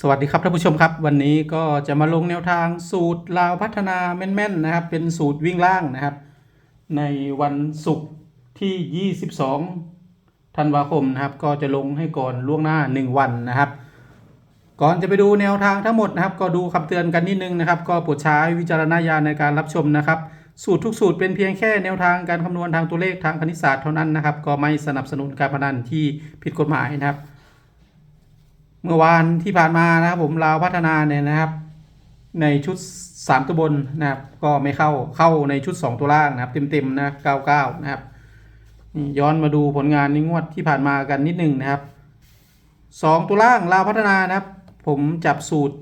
สวัสดีครับท่านผู้ชมครับ วันนี้ก็จะมาลงแนวทางสูตรลาวพัฒนาแม่นๆนะครับ เป็นสูตรวิ่งล่างนะครับ ในวันศุกร์ที่ 22 ธันวาคมนะครับ ก็จะลงให้ก่อนล่วงหน้า 1 วันนะครับ ก่อนจะไปดูแนวทางทั้งหมดนะครับ ก็ดูคำเตือนกันนิดนึงนะครับ ก็โปรดใช้วิจารณญาณในการรับชมนะครับ สูตรทุกสูตรเป็นเพียงแค่แนวทางการคำนวณทางตัวเลขทางคณิตศาสตร์เท่านั้นนะครับ ก็ไม่สนับสนุนการพนันที่ผิดกฎหมายนะครับ เมื่อวานที่ผ่านมานะครับผมลาวพัฒนาเนี่ยนะครับ ในชุด 3 ตัวบนนะครับ ก็ไม่เข้าเข้าในชุด 2 ตัวล่างนะครับ เต็มๆนะ99 นะครับนี่ย้อนมาดูผลงานในงวดที่ผ่านมากันนิดหนึ่งนะครับ 2 ตัวล่างลาวพัฒนานะครับ ผมจับสูตร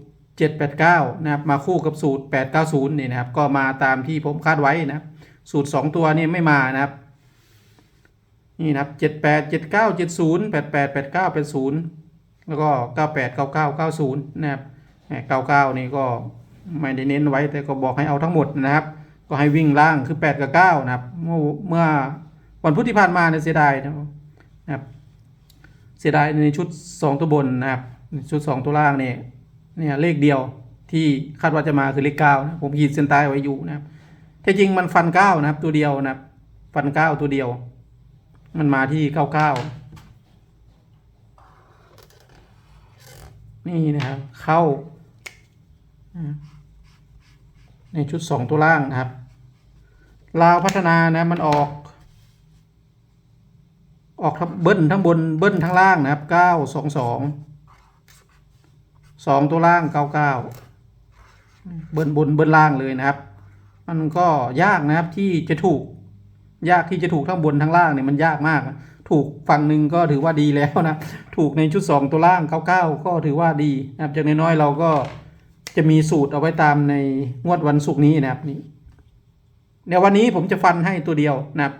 789 นะครับ มาคู่กับสูตร 890 นี่นะครับ ก็มาตามที่ผมคาดไว้นะครับ สูตร 2 ตัวนี่ไม่มานะครับนี่นะครับ 78 79 70 88 89 80 แล้วก็ 98 99 90 นะครับ99 นี่ก็ไม่ได้เน้นไว้แต่ก็บอกให้เอาทั้งหมดนะครับ ก็ให้วิ่งล่างคือ 8 กับ 9 นะครับเมื่อเมื่อวันพุธที่ผ่านมาเนี่ยเสียดายนะครับ เสียดายในชุด 2 ตัวบนนะครับ ชุด 2 ตัวล่างเนี่ยเนี่ยเลขเดียวที่คาดว่าจะมาคือเลข9นะผมขีดเส้นใต้ไว้อยู่นะครับแท้จริงมันฟัน9นะครับ ตัวเดียวนะครับ ฟัน9ตัวเดียว มันมาที่99 นี่นะครับ เข้า ในชุดสองตัวล่างนะครับ ลาวพัฒนานะมันออก ออกทั้งเบิ้ลทั้งบนเบิ้ลทั้งล่างนะครับเก้าสองสองสองตัวล่างเก้าเก้าเบิ้ลบนเบิ้ลล่างเลยนะครับ มันก็ยากนะครับที่จะถูก ยากที่จะถูกทั้งบนทั้งล่างเนี่ยมันยากมาก ถูกฝั่งหนึ่งก็ถือว่าดีแล้วนะ ถูกในชุด 2 ตัวล่าง99ก็ถือว่าดีนะครับจากน้อยๆเราก็จะมีสูตรเอาไว้ตามในงวดวันศุกร์นี้นะครับนี่เดี๋ยววันนี้ผมจะฟันให้ตัวเดียวนะครับ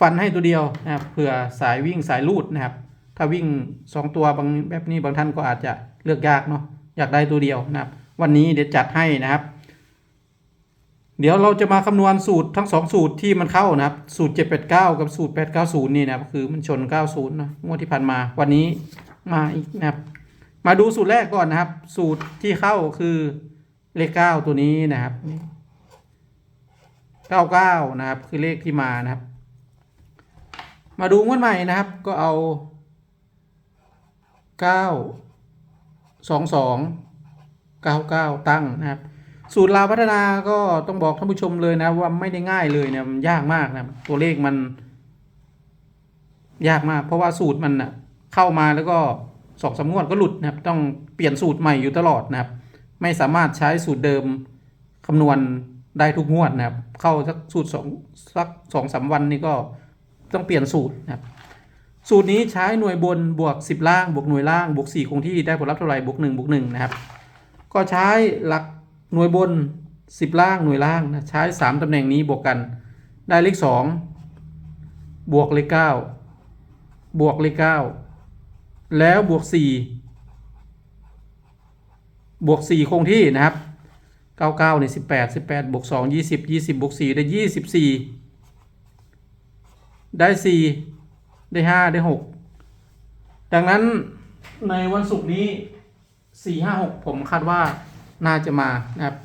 ฟันให้ตัวเดียวนะครับเผื่อสายวิ่งสายลูดนะครับ ถ้าวิ่ง 2 ตัวบางแบบนี้บางท่านก็อาจจะเลือกยากเนาะอยากได้ตัวเดียวนะครับ วันนี้เดี๋ยวจัดให้นะครับ เดี๋ยวเราจะมาคำนวณสูตรทั้งสองสูตรที่มันเข้านะครับ สูตร 789 กับสูตร 890 นี่นะครับคือมันชน 90 นะงวดที่ผ่านมาวันนี้มาอีกนะครับ มาดูสูตรแรกก่อนนะครับ สูตรที่เข้าคือเลข 9 ตัวนี้นะครับ 99 นะครับ คือเลขที่มานะครับ มาดูงวดใหม่นะครับ ก็เอา 9 22 99 ตั้งนะครับ สูตรลาพัฒนาก็ต้องบอกท่านผู้ชมเลยนะว่าไม่ได้ง่ายเลยเนี่ยมันยากมากนะตัวเลขมัน ยากมาก เพราะว่าสูตรมันนะเข้ามาแล้วก็สองสามงวดก็หลุดนะครับ ต้องเปลี่ยนสูตรใหม่อยู่ตลอดนะครับ ไม่สามารถใช้สูตรเดิมคำนวณได้ทุกงวดนะครับ เข้าสักสูตรสองสักสองสามวันนี่ก็ต้องเปลี่ยนสูตรนะครับ สูตรนี้ใช้หน่วยบนบวกสิบล่างบวกหน่วยล่างบวกสี่คงที่ได้ผลลัพธ์เท่าไหร่บวกหนึ่งบวกหนึ่งนะครับ ก็ใช้หลัก หน่วยบน 10 ล่างหน่วยล่างนะใช้ 3ตำแหน่งนี้บวกกัน ได้เลข 2 บวกเลข 9 บวกเลข 9 แล้วบวก 4 บวก 4 คงที่นะครับ 99ใน18 18 บวก 2 20 20 บวก 4 ได้ 24 ได้ 4 ได้ 5 ได้ 6 ดังนั้นในวันศุกร์นี้ 4 5 6 ผมคาดว่า น่าจะมานะครับ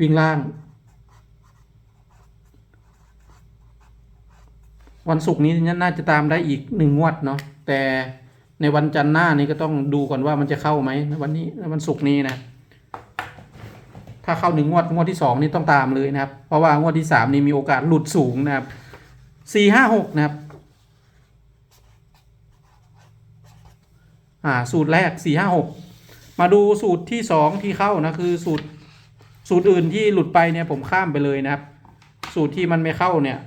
วิ่งล่าง วันศุกร์นี้น่าจะตามได้อีกหนึ่งงวดเนาะแต่ในวันจันทร์หน้านี้ก็ต้องดูก่อนว่ามันจะเข้าไหมในวันนี้ในวันศุกร์นี้นะ ถ้าเข้าหนึ่งงวดงวดที่สองนี่ต้องตามเลยนะครับ เพราะว่างวดที่สามนี่มีโอกาสหลุดสูงนะครับสี่ห้าหกนะครับอ่าสูตรแรกสี่ห้าหก มาดูสูตรที่สองที่เข้านะคือสูตรสูตรอื่นที่หลุดไปเนี่ยผมข้ามไปเลยนะครับ สูตรที่มันไม่เข้าเนี่ย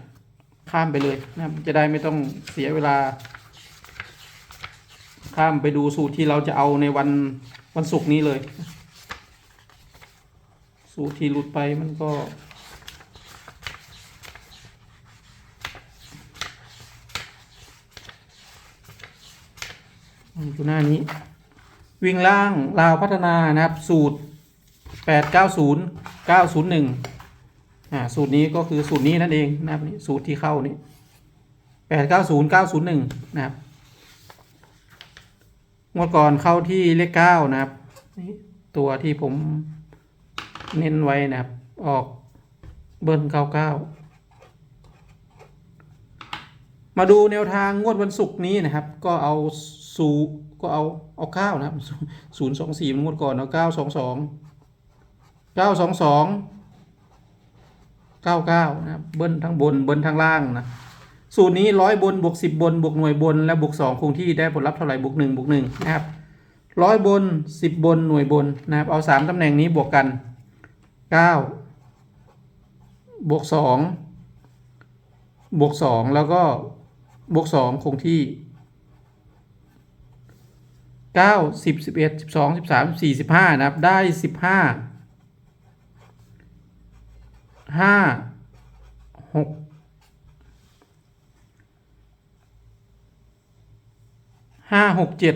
ข้ามไปเลยนะครับ จะได้ไม่ต้องเสียเวลา ข้ามไปดูสูตรที่เราจะเอาในวันวันศุกร์นี้เลย สูตรที่หลุดไปมันก็อยู่หน้านี้ วิ่งล่างลาวพัฒนานะครับ สูตร 890 901อ่าสูตรนี้ก็คือสูตรนี้นั่นเองนะครับนี่สูตรที่เข้านี่890 901 นะครับงวดก่อนเข้าที่เลข 9 นะครับนี่ตัวที่ผมเน้นไว้นะครับ ออกเบิ้ลเก้าเก้ามาดูแนวทางงวดวันศุกร์นี้นะครับ ก็เอาสูตร ก็เอาเอาเก้านะศูนย์สองสี่มันงวดก่อนเอาเก้าสองสองเก้าสองสองเก้าเก้านะเบิ้ลทั้งบนเบิ้ลทั้งล่างนะสูตรนี้ร้อยบนบวกสิบบนบวกหน่วยบนและบวกสองคงที่ได้ผลลัพธ์เท่าไหร่บวกหนึ่งบวกหนึ่งนะครับร้อยบนสิบบนหน่วยบนนะครับเอาสามตำแหน่งนี้บวกกันเก้าบวกสองบวกสองแล้วก็บวกสองคงที่ เก้าสิบสิบเอ็ดสิบสองสิบสามสี่สิบห้านะครับ ได้สิบห้าห้าหกห้าหกเจ็ด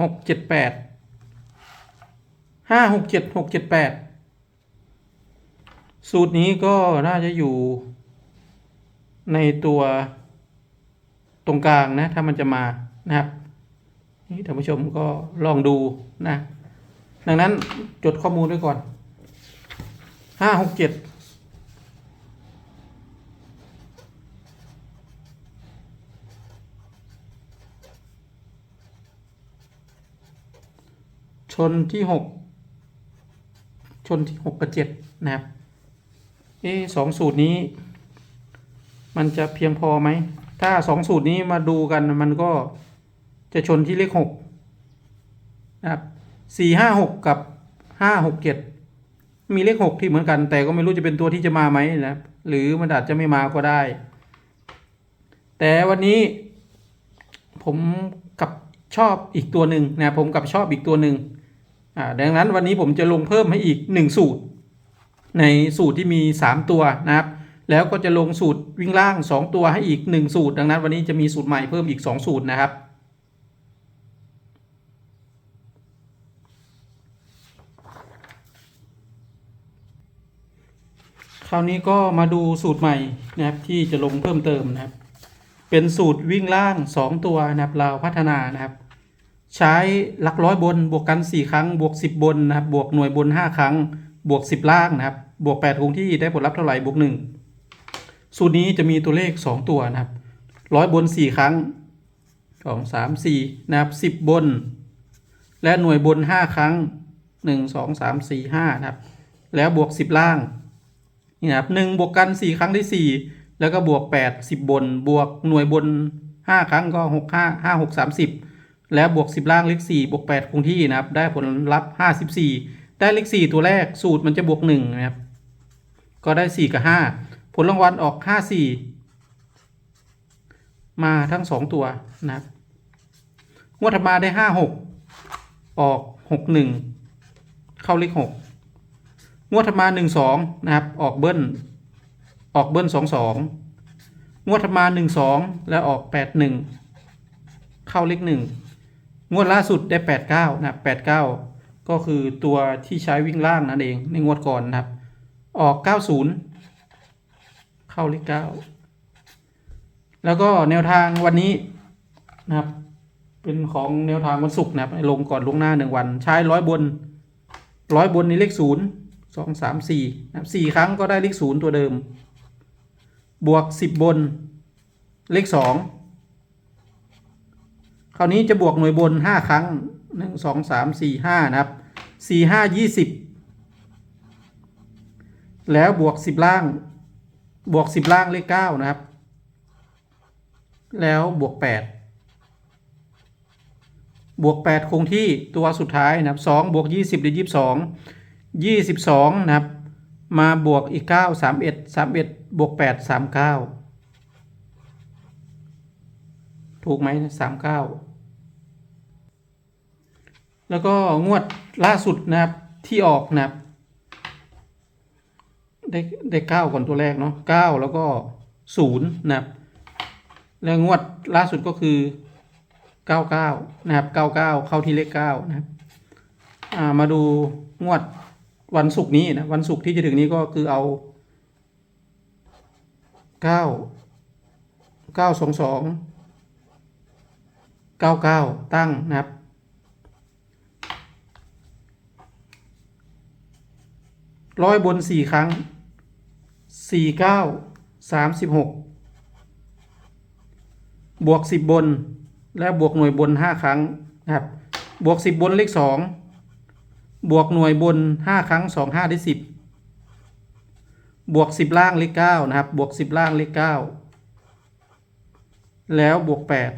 หกเจ็ดแปดห้าหกเจ็ดหกเจ็ดแปดสูตรนี้ก็น่าจะอยู่ในตัว ตรงกลางนะ ถ้ามันจะมานะครับนี่ท่านผู้ชมก็ลองดูนะ ดังนั้นจดข้อมูลไว้ก่อนห้าหกเจ็ดชนที่หกชนที่หกกับเจ็ดนะครับเอสองสูตรนี้ มันจะเพียงพอไหม ถ้าสองสูตรนี้มาดูกันมันก็จะชนที่เลขหกนะครับสี่ห้าหกกับห้าหกเจ็ดมีเลขหกที่เหมือนกัน แต่ก็ไม่รู้จะเป็นตัวที่จะมาไหมนะหรือมันอาจจะไม่มาก็ได้ แต่วันนี้ผมกับชอบอีกตัวหนึ่งนะผมกับชอบอีกตัวหนึ่งอ่าดังนั้นวันนี้ผมจะลงเพิ่มให้อีกหนึ่งสูตร ในสูตรที่มี 3 ตัวนะครับ แล้วก็จะลงสูตรวิ่งล่าง 2 ตัวให้อีก 1 สูตร ดังนั้นวันนี้จะมีสูตรใหม่เพิ่มอีก 2 สูตรนะครับ คราวนี้ก็มาดูสูตรใหม่นะครับที่จะลงเพิ่มเติมนะครับ เป็นสูตรวิ่งล่าง 2 ตัวนะครับเราพัฒนานะครับ ใช้หลักร้อยบนบวกกัน 4 ครั้ง บวก 10 บนนะครับบวกหน่วยบน 5 ครั้ง บวก 10 ล่างนะครับบวก8คงที่ได้ผลลัพธ์เท่าไหร่บวก1 สูตรนี้จะมีตัวเลข 2 ตัวนะครับร้อยบน 4 ครั้ง 2 3 4 นะครับ 10 บน และหน่วยบน 5 ครั้ง 1 2 3 4 5 นะครับ แล้วบวก 10 ล่างนี่นะครับหนึ่งบวกกัน 4 ครั้งได้4แล้วก็บวก 8 10 บน บวกหน่วยบน 5 ครั้งก็ 6 5 5 6 30 แล้วบวก 10 ล่างเลข4บวก 8 คงที่นะครับ ได้ผลลัพธ์54 ได้เลข4ตัวแรกสูตรมันจะบวก1นะครับ ก็ได้ 4 กับ 5 ลรางวัลออก 54 มาทั้ง 2 ตัวนะครับงวดถัดมาได้ 56 ออก 61 เข้าเลข 6 งวดถัดมา 12 นะครับ ออกเบิ้ล ออกเบิ้ล 22 งวดถัดมา 12 แล้วออก 81 เข้าเลข 1 งวดล่าสุดได้ 89 นะครับ 89 ก็คือตัวที่ใช้วิ่งล่างนั่นเองในงวดก่อนนะครับ ออก 90 เข้าเลข9แล้วก็แนวทางวันนี้นะครับ เป็นของแนวทางวันศุกร์นะครับลงก่อนลงหน้าหนึ่งวัน ใช้ร้อยบนร้อยบนในเลขศูนย์สองสามสี่นะครับสี่ครั้งก็ได้เลขศูนย์ตัวเดิม บวกสิบบนเลขสองคราวนี้จะบวกหน่วยบนห้าครั้งหนึ่งสองสามสี่ห้านะครับสี่ห้ายี่สิบแล้วบวกสิบล่าง บวกสิบล่างเลขเก้านะครับ แล้วบวกแปดบวกแปดคงที่ตัวสุดท้ายนะครับสองบวกยี่สิบได้ยี่สิบสองยี่สิบสองนะครับ มาบวกอีกเก้าสามเอ็ดสามเอ็ดบวกแปดสามเก้าถูกไหมสามเก้าแล้วก็งวดล่าสุดนะครับที่ออกนะครับ ได้ได้เก้าก่อนตัวแรกเนาะเก้าแล้วก็ศูนย์นะครับ แล้วงวดล่าสุดก็คือเก้าเก้านะครับเก้าเก้าเข้าที่เลขเก้านะครับมาดูงวดวันศุกร์นี้นะวันศุกร์ที่จะถึงนี้ก็คือเอาเก้าเก้าสองสองเก้าเก้าตั้งนะครับร้อยบนสี่ครั้ง สี่เก้าสามสิบหกบวกสิบบน และบวกหน่วยบนห้าครั้งนะครับ บวกสิบบนเลขสองบวกหน่วยบนห้าครั้งสองห้าได้สิบบวกสิบล่างเลขเก้านะครับ บวกสิบล่างเลขเก้าแล้วบวกแปด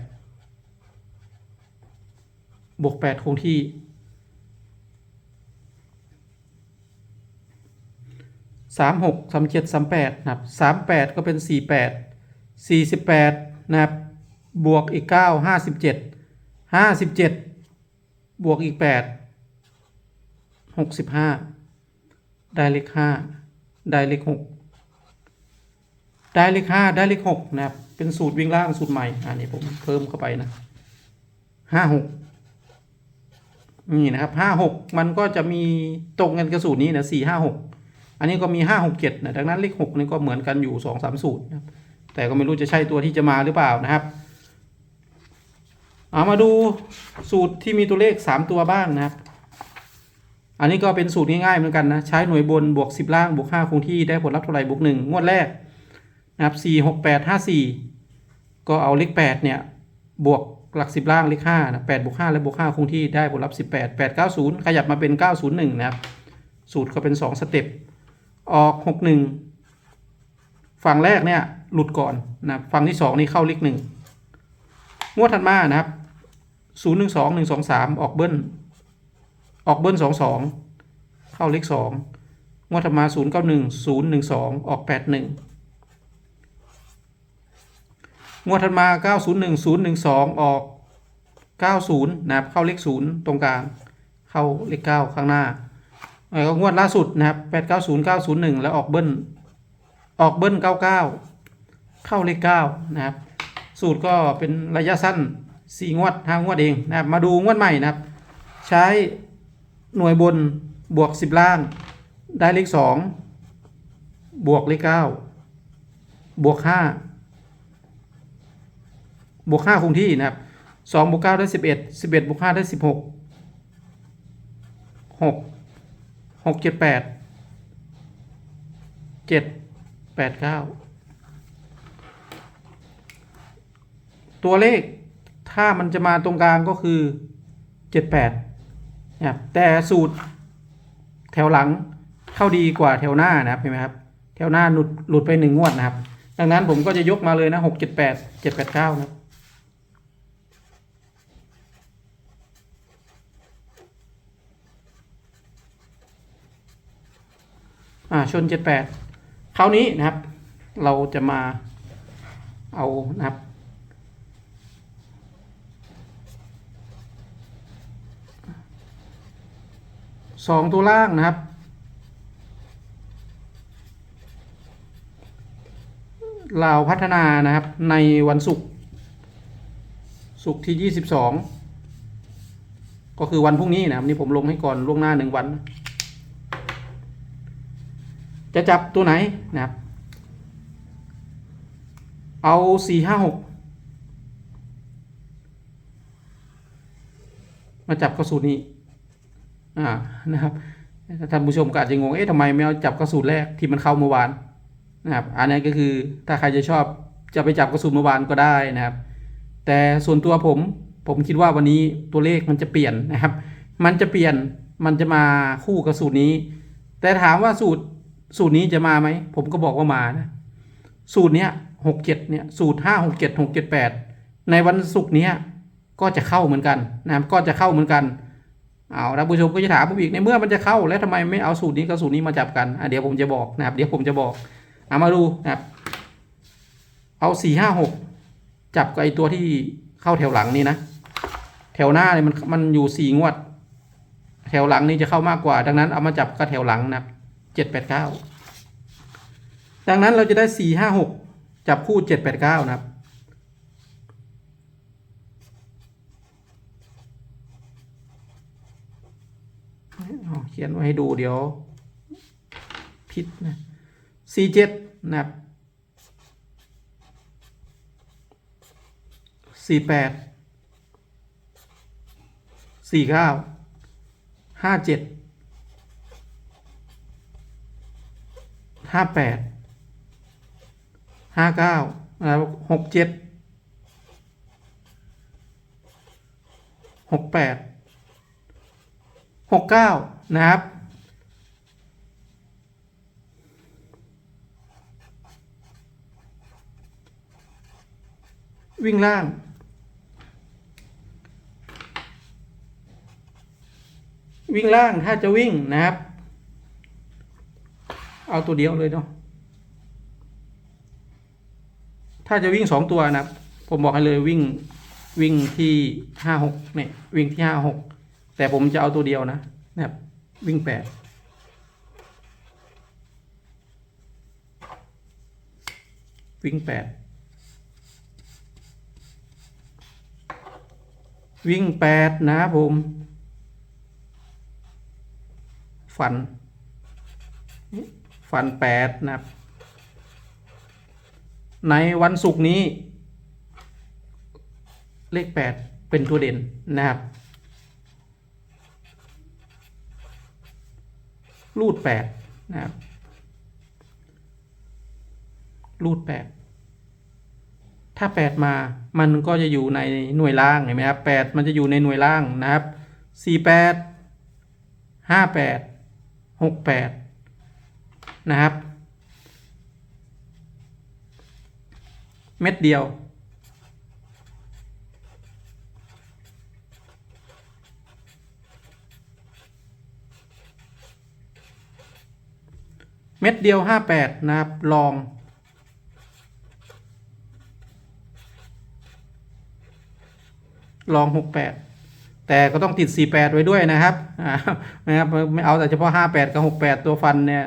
บวกแปดคงที่ สามหกสามเจ็ดสามแปดนะครับสามแปดก็เป็นสี่แปดสี่สิบแปดนะครับบวกอีกเก้าห้าสิบเจ็ดห้าสิบเจ็ดบวกอีกแปดหกสิบห้าได้เลขห้าได้เลขหกได้เลขห้าได้เลขหกนะครับเป็นสูตรวิ่งล่างสูตรใหม่อันนี้ผมเพิ่มเข้าไปนะห้าหกนี่นะครับห้าหกมันก็จะมีตรงกันกับสูตรนี้นะสี่ห้าหก อันนี้ก็มีห้าหกเจ็ดนะดังนั้นเลขหกนี่ก็เหมือนกันอยู่สองสามสูตรนะครับแต่ก็ไม่รู้จะใช่ตัวที่จะมาหรือเปล่านะครับเอามาดูสูตรที่มีตัวเลขสามตัวบ้างนะครับ อันนี้ก็เป็นสูตรง่ายๆเหมือนกันนะใช้หน่วยบนบวกสิบล่างบวกห้าคงที่ได้ผลลัพธ์เท่าไหร่บวกหนึ่งงวดแรกนะครับสี่หกแปดห้าสี่ก็เอาเลขแปดเนี่ยบวกหลักสิบล่างเลขห้านะแปดบวกห้าและบวกห้าคงที่ได้ผลลัพธ์สิบแปดแปดเก้าศูนย์ขยับมาเป็นเก้าศูนย์หนึ่งนะครับ สูตรก็เป็นสองสเต็ป ออกหกหนึ่งฝั่งแรกเนี่ยหลุดก่อนนะฝั่งที่สองนี่เข้าเลขหนึ่งงวดถัดมานะครับศูนย์หนึ่งสองหนึ่งสองสามออกเบิ้ลออกเบิ้ลสองสองเข้าเลขสองงวดถัดมาศูนย์เก้าหนึ่งศูนย์หนึ่งสองออกแปดหนึ่งงวดถัดมาเก้าศูนย์หนึ่งศูนย์หนึ่งสองออกเก้าศูนย์นะครับ เข้าเลขศูนย์ตรงกลาง เข้าเลขเก้าข้างหน้า แล้วก็งวดล่าสุดนะครับแปดเก้าศูนย์เก้าศูนย์หนึ่งแล้วออกเบิ้ลออกเบิ้ลเก้าเก้าเข้าเลขเก้านะครับ สูตรก็เป็นระยะสั้นสี่งวดห้างวดเองนะครับ มาดูงวดใหม่นะครับ ใช้หน่วยบนบวกสิบล่าง ได้เลขสองบวกเลขเก้าบวกห้าบวกห้าคงที่นะครับสองบวกเก้าได้สิบเอ็ดสิบเอ็ดบวกห้าได้สิบหกหก หกเจ็ดแปดเจ็ดแปดเก้าตัวเลขถ้ามันจะมาตรงกลางก็คือเจ็ดแปดนะครับแต่สูตรแถวหลังเข้าดีกว่าแถวหน้านะครับเห็นไหมครับแถวหน้าหลุดหลุดไปหนึ่งงวดนะครับ ดังนั้นผมก็จะยกมาเลยนะหกเจ็ดแปดเจ็ดแปดเก้านะครับ อ่าชนเจ็ดแปดคราวนี้นะครับ เราจะมาเอานะครับ สองตัวล่างนะครับ ลาวพัฒนานะครับในวันศุกร์ศุกร์ที่ยี่สิบสองก็คือวันพรุ่งนี้นะครับนี่ผมลงให้ก่อนล่วงหน้าหนึ่งวัน จะจับตัวไหนนะครับ เอาสี่ห้าหกมาจับกระสุนนี้ อ่า นะครับ ท่านผู้ชมก็อาจจะงง เอ๊ะทำไมไม่เอาจับกระสุนแรกที่มันเข้าเมื่อวานนะครับ อันนี้ก็คือถ้าใครจะชอบจะไปจับกระสุนเมื่อวานก็ได้นะครับ แต่ส่วนตัวผม ผมคิดว่าวันนี้ตัวเลขมันจะเปลี่ยนนะครับ มันจะเปลี่ยน มันจะมาคู่กับสูตรนี้ แต่ถามว่าสูตร สูตรนี้จะมาไหม ผมก็บอกว่ามานะ สูตรเนี้ยหกเจ็ดเนี่ย สูตรห้าหกเจ็ดหกเจ็ดแปดในวันศุกร์เนี้ยก็จะเข้าเหมือนกันนะครับก็จะเข้าเหมือนกันเอาท่านผู้ชมก็จะถามผมอีกในเมื่อมันจะเข้าแล้วทำไมไม่เอาสูตรนี้กับสูตรนี้มาจับกันอะเดี๋ยวผมจะบอกนะครับ เดี๋ยวผมจะบอกเอามาดูนะครับเอาสี่ห้าหกจับกับไอตัวที่เข้าแถวหลังนี่นะ แถวหน้าเนี่ยมันมันอยู่สี่งวด แถวหลังนี่จะเข้ามากกว่า ดังนั้นเอามาจับกับแถวหลังนะครับ เจ็ดแปดเก้าดังนั้นเราจะได้สี่ห้าหกจับคู่เจ็ดแปดเก้านะครับ เขียนไว้ให้ดูเดี๋ยวผิดนะสี่เจ็ดนะครับสี่แปดสี่เก้าห้าเจ็ด ห้าแปดห้าเก้านะครับหกเจ็ดหกแปดหกเก้านะครับ วิ่งล่างวิ่งล่างถ้าจะวิ่งนะครับ เอาตัวเดียวเลยเนาะถ้าจะวิ่งสองตัวนะครับผมบอกให้เลยวิ่งวิ่งที่ห้าหกเนี่ยวิ่งที่ห้าหกแต่ผมจะเอาตัวเดียวนะนะครับวิ่งแปดวิ่งแปดวิ่งแปดนะผมฟัน ฟันแปดนะครับ ในวันศุกร์นี้ เลขแปดเป็นตัวเด่นนะครับ รูดแปดนะครับ รูดแปดถ้าแปดมามันก็จะอยู่ในหน่วยล่างเห็นไหมครับแปดมันจะอยู่ในหน่วยล่างนะครับสี่แปดห้าแปดหกแปด นะครับ เม็ดเดียว เม็ดเดียวห้าแปดนะครับ ลองลองหกแปดแต่ก็ต้องติด 48 ไว้ด้วยนะครับนะครับ ไม่เอาแต่เฉพาะ 58 กับ 68 ตัวฟันเนี่ย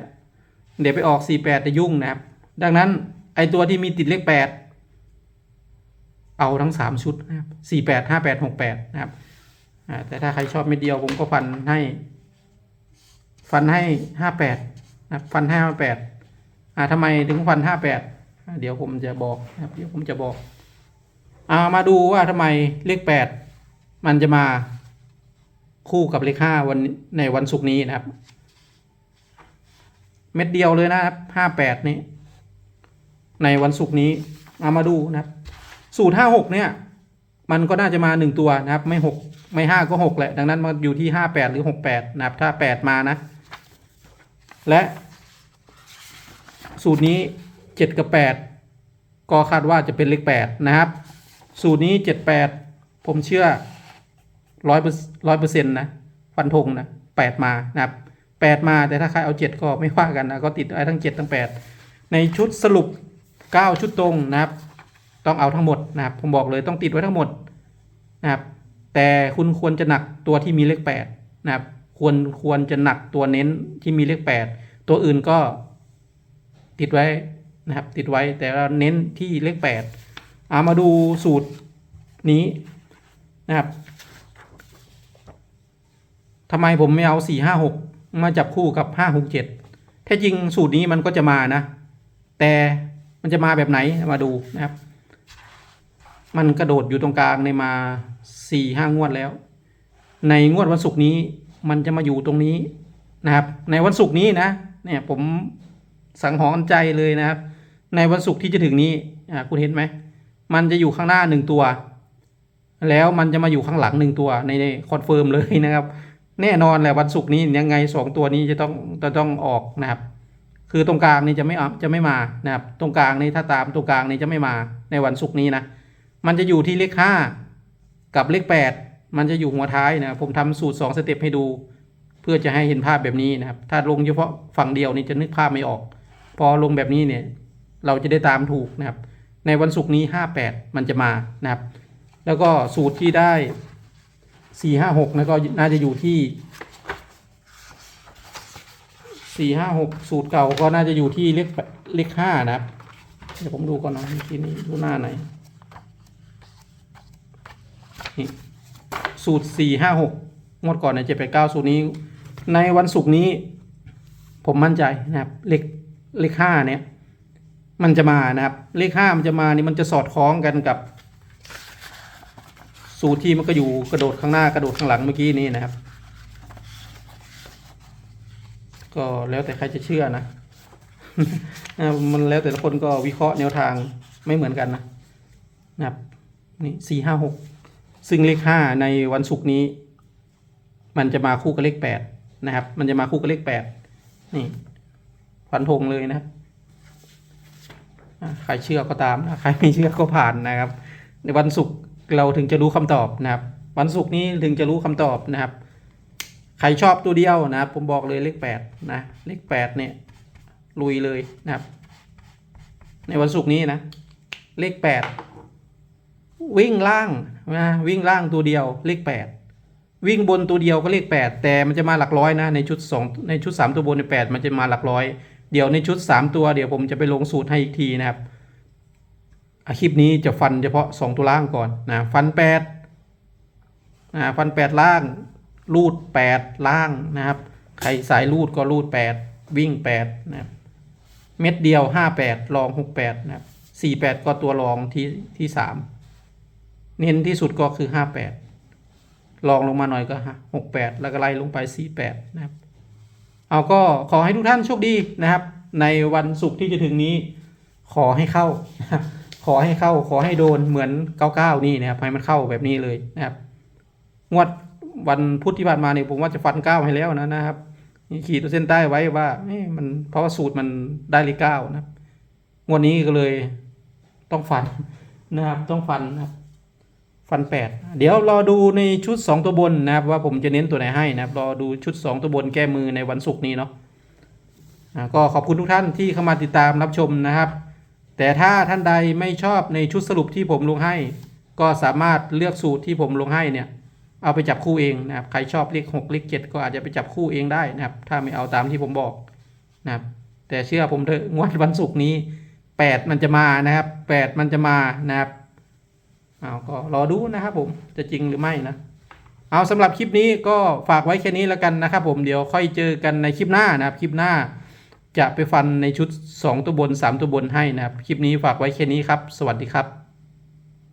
เดี๋ยวไปออก 48 จะยุ่งนะครับ ดังนั้นไอตัวที่มีติดเลข 8 เอาทั้ง 3 ชุดนะครับ 48 58 68 นะครับ แต่ถ้าใครชอบเม็ดเดียวผมก็ฟันให้ ฟันให้ 58 นะครับ ฟันให้ 58อ่าทำไมถึงฟัน 58 เดี๋ยวผมจะบอกนะครับ เดี๋ยวผมจะบอกอ่ามาดูว่าทำไมเลข 8 มันจะมาคู่กับเลขห้าวันในวันศุกร์นี้นะครับ เม็ดเดียวเลยนะครับห้าแปดนี้ ในวันศุกร์นี้เอามาดูนะครับ สูตรห้าหกเนี่ย มันก็น่าจะมาหนึ่งตัวนะครับ ไม่หกไม่ห้าก็หกแหละ ดังนั้นมาอยู่ที่ห้าแปดหรือหกแปดนะครับ ถ้าแปดมานะ และ สูตรนี้เจ็ดกับแปดก็คาดว่าจะเป็นเลขแปดนะครับ สูตรนี้เจ็ดแปดผมเชื่อร้อยร้อยเปอร์เซ็นต์นะฟันธงนะแปดมานะครับ แปดมาแต่ถ้าใครเอาเจ็ดก็ไม่ว่ากันนะก็ติดไว้ทั้งเจ็ดทั้งแปดในชุดสรุปเก้าชุดตรงนะครับ ต้องเอาทั้งหมดนะครับผมบอกเลยต้องติดไว้ทั้งหมดนะครับแต่คุณควรจะหนักตัวที่มีเลขแปดนะครับ ควรควรจะหนักตัวเน้นที่มีเลขแปดตัวอื่นก็ติดไว้นะครับ ติดไว้แต่เราเน้นที่เลขแปดเอามาดูสูตรนี้นะครับทำไมผมไม่เอาสี่ห้าหก มาจับคู่กับห้าหกเจ็ดแท้จริงสูตรนี้มันก็จะมานะ แต่มันจะมาแบบไหนมาดูนะครับ มันกระโดดอยู่ตรงกลางในมาสี่ห้างวดแล้ว ในงวดวันศุกร์นี้มันจะมาอยู่ตรงนี้นะครับ ในวันศุกร์นี้นะ เนี่ยผมสังหรณ์ใจเลยนะครับ ในวันศุกร์ที่จะถึงนี้อ่าคุณเห็นไหมมันจะอยู่ข้างหน้าหนึ่งตัว แล้วมันจะมาอยู่ข้างหลังหนึ่งตัวในคอนเฟิร์มเลยนะครับ แน่นอนแหละวันศุกร์นี้ยังไงสองตัวนี้จะต้องจะต้องออกนะครับ คือตรงกลางนี่จะไม่จะไม่มานะครับ ตรงกลางนี่ถ้าตามตรงกลางนี่จะไม่มาในวันศุกร์นี้นะมันจะอยู่ที่เลขห้ากับเลขแปดมันจะอยู่หัวท้ายนะผมทำสูตรสองสเต็ปให้ดู เพื่อจะให้เห็นภาพแบบนี้นะครับ ถ้าลงเฉพาะฝั่งเดียวนี่จะนึกภาพไม่ออก พอลงแบบนี้เนี่ยเราจะได้ตามถูกนะครับ ในวันศุกร์นี้ห้าแปดมันจะมานะครับ แล้วก็สูตรที่ได้ สี่ห้าหกนะก็น่าจะอยู่ที่สี่ห้าหกสูตรเก่าก็น่าจะอยู่ที่เลขเลขห้านะครับเดี๋ยวผมดูก่อนนะที่นี่ดูหน้าไหนนี่สูตรสี่ห้าหกงวดก่อนในเจ็ดแปดเก้าสูตรนี้ ในวันศุกร์นี้ ผมมั่นใจนะครับ เลขเลขห้าเนี่ย มันจะมานะครับ เลขห้ามันจะมานี่มันจะสอดคล้องกันกับ สูตรที่มันก็อยู่กระโดดข้างหน้ากระโดดข้างหลังเมื่อกี้นี้นะครับ ก็แล้วแต่ใครจะเชื่อนะนะมันแล้วแต่ละคนก็วิเคราะห์แนวทางไม่เหมือนกันนะนะครับนี่สี่ห้าหกซึ่งเลขห้าในวันศุกร์นี้ มันจะมาคู่กับเลขแปดนะครับ มันจะมาคู่กับเลขแปดนี่ฟันธงเลยนะครับอะใครเชื่อก็ตามนะใครไม่เชื่อก็ผ่านนะครับ ในวันศุกร์ เราถึงจะรู้คำตอบนะครับ วันศุกร์นี้ถึงจะรู้คำตอบนะครับ ใครชอบตัวเดียวนะครับ ผมบอกเลยเลขแปดนะเลขแปดเนี่ยลุยเลยนะครับ ในวันศุกร์นี้นะ เลขแปดวิ่งล่างนะวิ่งล่างตัวเดียวเลขแปดวิ่งบนตัวเดียวก็เลขแปดแต่มันจะมาหลักร้อยนะในชุดสองในชุดสามตัวบนในแปดมันจะมาหลักร้อยเดี๋ยวในชุดสามตัวเดี๋ยวผมจะไปลงสูตรให้อีกทีนะครับ อาคลิปนี้จะฟันเฉพาะสองตัวล่างก่อนนะฟันแปดนะฟันแปดล่าง รูดแปดล่างนะครับ ใครสายรูดก็รูดแปดวิ่งแปดนะครับเม็ดเดียวห้าแปดรองหกแปดนะครับสี่แปดก็ตัวรองที่ที่สามเน้นที่สุดก็คือห้าแปดลองลงมาหน่อยก็หกแปดแล้วก็ไล่ลงไปสี่แปดนะครับ เอาก็ขอให้ทุกท่านโชคดีนะครับ ในวันศุกร์ที่จะถึงนี้ขอให้เข้า ขอให้เข้าขอให้โดนเหมือนเก้าเก้านี่นะครับให้มันเข้าแบบนี้เลยนะครับงวดวันพุธที่ผ่านมาเนี่ยผมว่าจะฟันเก้าให้แล้วนะนะครับนี่ขีดตัวเส้นใต้ไว้ว่าเอ๊ะมันเพราะว่าสูตรมันได้เลขเก้านะครับงวดนี้ก็เลยต้องฟันนะครับต้องฟันนะครับฟันแปดเดี๋ยวรอดูในชุดสองตัวบนนะครับ ว่าผมจะเน้นตัวไหนให้นะครับรอดูชุดสองตัวบนแก้มือในวันศุกร์นี้เนาะอ่าก็ขอบคุณทุกท่านที่เข้ามาติดตามรับชมนะครับ แต่ถ้าท่านใดไม่ชอบในชุดสรุปที่ผมลงให้ ก็สามารถเลือกสูตรที่ผมลงให้เนี่ยเอาไปจับคู่เองนะครับใครชอบเลขหกเลขเจ็ดก็อาจจะไปจับคู่เองได้นะครับ ถ้าไม่เอาตามที่ผมบอกนะครับแต่เชื่อผมเถอะงวดวันศุกร์นี้แปดมันจะมานะครับแปดมันจะมานะครับเอาก็รอดูนะครับผมจะจริงหรือไม่นะเอาสำหรับคลิปนี้ก็ฝากไว้แค่นี้แล้วกันนะครับผมเดี๋ยวค่อยเจอกันในคลิปหน้านะครับคลิปหน้า จะไปฟันในชุด 2 ตัวบน 3 ตัวบนให้นะครับ คลิปนี้ฝากไว้แค่นี้ครับ สวัสดีครับ